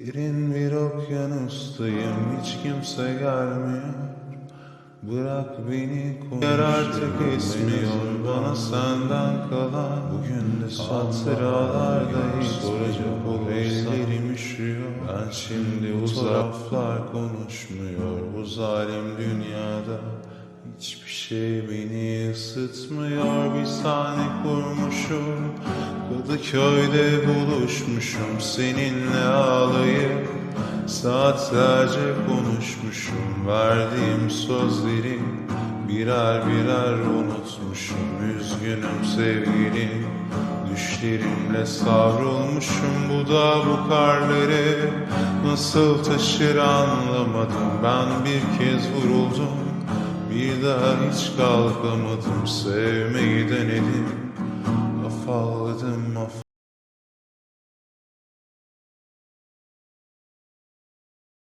Derin bir okyanustayım hiç kimse gelmiyor. Bırak beni konuşayım artık esmiyor bana senden kalan Bugün de hatıralardayım soracak ol ellerim üşüyor. Ben şimdi uzaklar konuşmuyor. Bu zalim dünyada Hiçbir şey beni ısıtmıyor. Bir sahne kurmuşum Kadıköy'de buluşmuşum seninle ağlayıp Saatlerce konuşmuşum. Verdiğim sözleri Birer birer unutmuşum. Üzgünüm sevgilim Düşlerimle savrulmuşum bu da bu karları Nasıl taşır anlamadım. Ben bir kez vuruldum Bir daha hiç kalkamadım. Sevmeyi denedim them off.